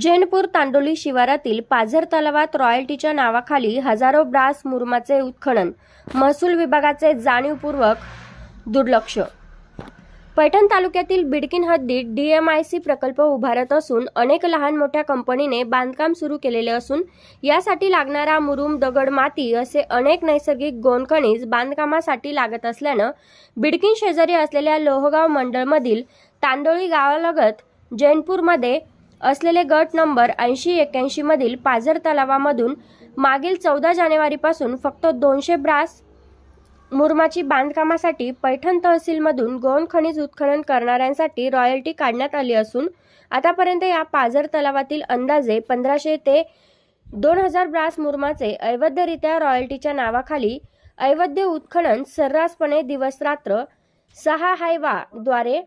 जैनपूर तांडोली शिवारातील पाझर तलावात रॉयल्टीच्या नावाखाली हजारो ब्रास मुरमाचे उत्खनन महसूल विभागाचे जाणीवपूर्वक दुर्लक्ष. पैठण तालुक्यातील बिडकीन हद्दीत डीएमआयसी प्रकल्प उभारत असून अनेक लहान मोठ्या कंपनीने बांधकाम सुरू केलेले असून यासाठी लागणारा मुरुम दगड माती असे अनेक नैसर्गिक गोंदखणीज बांधकामासाठी लागत असल्यानं बिडकीन शेजारी असलेल्या लोहगाव मंडळमधील तांडोळी गावालगत जैनपूरमध्ये असलेले गट नंबर ऐंशी एक्क्याऐंशी मधील पाझर तलावामधून मागील चौदा जानेवारीपासून फक्त दोनशे ब्रास मुरमाची बांधकामासाठी पैठण तहसीलमधून गोंद खनिज उत्खनन करणाऱ्यांसाठी रॉयल्टी काढण्यात आली असून आतापर्यंत या पाझर तलावातील अंदाजे पंधराशे ते दोन हजार ब्रास मुरमाचे अवैधरित्या रॉयल्टीच्या नावाखाली अवैध उत्खनन सर्रासपणे दिवसरात्र सहा हायवाद्वारे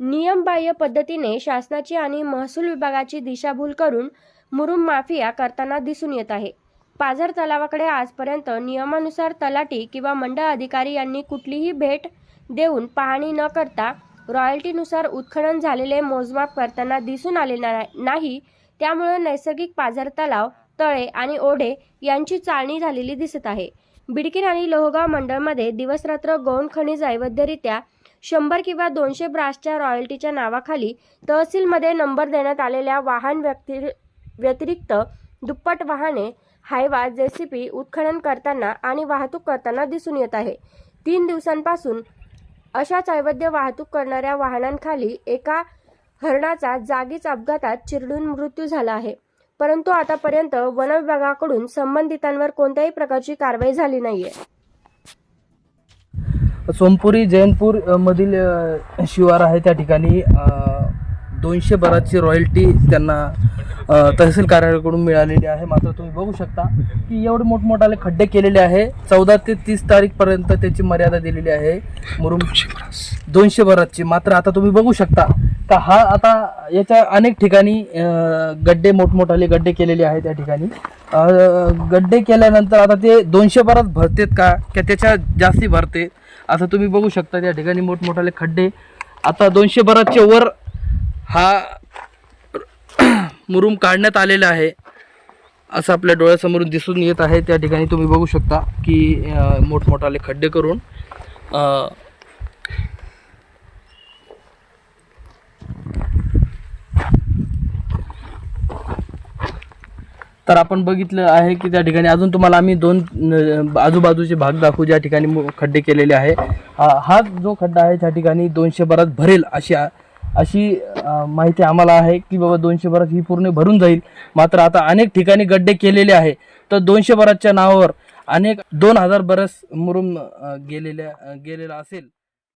नियमबाह्य पद्धतीने शासनाची आणि महसूल विभागाची दिशाभूल करून मुरुम माफिया करताना दिसून येत आहे. पाझर तलावाकडे आजपर्यंत नियमानुसार तलाठी किंवा मंडळ अधिकारी यांनी कुठलीही भेट देऊन पाहणी न करता रॉयल्टीनुसार उत्खनन झालेले मोजमाप करताना दिसून आले ना- नाही. त्यामुळे नैसर्गिक पाझर तलाव तळे आणि ओढे यांची चाळणी झालेली दिसत आहे. बिडकीन आणि लोहगाव मंडळमध्ये दिवसरात्र गौण खनिज ऐवध्यरित्या शंभर किंवा दोनशे ब्रासच्या रॉयल्टीच्या नावाखाली तहसीलमध्ये नंबर देण्यात आलेल्या वाहन व्यक्ति व्यतिरिक्त दुप्पट वाहने हायवा जेसीपी उत्खनन करताना आणि वाहतूक करताना दिसून येत आहे. तीन दिवसांपासून अशाच अवैध वाहतूक करणाऱ्या वाहनांखाली एका हरणाचा जागीच अपघातात चिरडून मृत्यू झाला आहे. परंतु आतापर्यंत वन विभागाकडून संबंधितांवर कोणत्याही प्रकारची कारवाई झाली नाहीये. सोमपुरी जैनपूर मधील शिवार आहे त्या ठिकाणी. दोनशे बराचची रॉयल्टी त्यांना तहसील कार्यालयाकडून मिळालेली आहे. मात्र तुम्ही बघू शकता की एवढे मोठमोठाले खड्डे केलेले आहे. चौदा ते तीस तारीखपर्यंत त्याची मर्यादा दिलेली आहे. मुरुम दोनशे बराचची मात्र आता तुम्ही बघू शकता का हा आता याच्या अनेक ठिकाणी गड्डे मोठमोठाले गड्डे केलेले आहे त्या ठिकाणी. गड्डे केल्यानंतर आता ते दोनशे बराच भरतेत का? का त्याच्या जास्ती भरते? असं तुम्ही बघू शकता त्या ठिकाणी मोठमोठाले खड्डे. आता दोनशे बराचच्या वर हा मुरुम काढण्यात आलेला आहे. असं आपल्या डोळ्यासमोरून दिसून येत आहे. त्या ठिकाणी तुम्ही बघू शकता की मोठमोठाले खड्डे करून तर आपण बघितलं आहे की त्या ठिकाणी अजून तुम्हाला आम्ही दोन आजूबाजूचे भाग दाखवू ज्या ठिकाणी खड्डे केलेले आहे. हा जो खड्डा आहे त्या ठिकाणी दोनशे बरात भरेल अशी अशी माहिती आम्हाला आहे की बाबा दोनशे बरात ही पूर्ण भरून जाईल. मात्र आता अनेक ठिकाणी गड्डे केलेले आहे. तर दोनशे बरातच्या नावावर अनेक दोन हजार बरस मुरुम गेलेल्या गेलेला असेल.